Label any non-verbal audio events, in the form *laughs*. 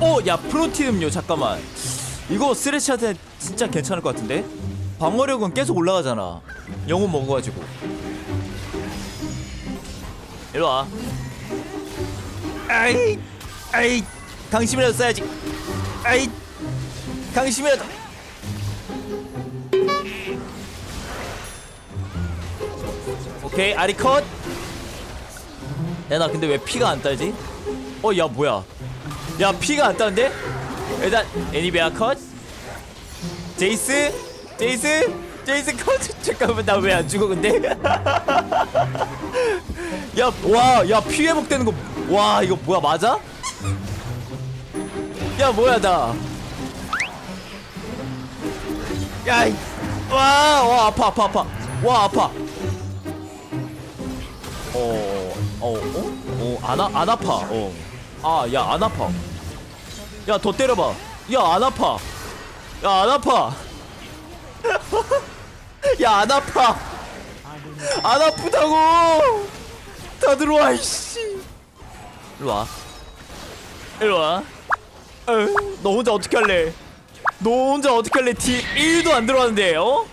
어, 야, 프로틴 음료, 잠깐만. 이거 쓰레쉬한테 진짜 괜찮을 것 같은데? 방어력은 계속 올라가잖아. 영혼 먹어가지고. 일로 와. 아이, 아이, 강심이라도 써야지. 아이, 강심이라도. 오케이, 아리 컷. 야, 나 근데 왜 피가 안 따지? 어, 야, 뭐야. 야, 피가 안 따는데? 일단, 애니베아 컷. 제이스, 제이스, 제이스 컷. *laughs* 잠깐만, 나 왜 안 죽어, 근데? *laughs* 야, 와, 야, 피 회복되는 거. 와, 이거 뭐야, 맞아? 야, 뭐야, 나. 야, 이- 와, 와, 아파, 아파, 아파. 와, 아파. 어, 어, 어? 어, 안, 아, 안 아파. 어. 아, 야, 안 아파. 야, 더 때려봐. 야, 안 아파. 야, 안 아파. *laughs* 야, 안 아파. 안 아프다고. 다 들어와, 이씨. 일로 와. 일로 와. 어휴, 너 혼자 어떻게 할래? 너 혼자 어떻게 할래? 딜 1도 안 들어왔는데, 어?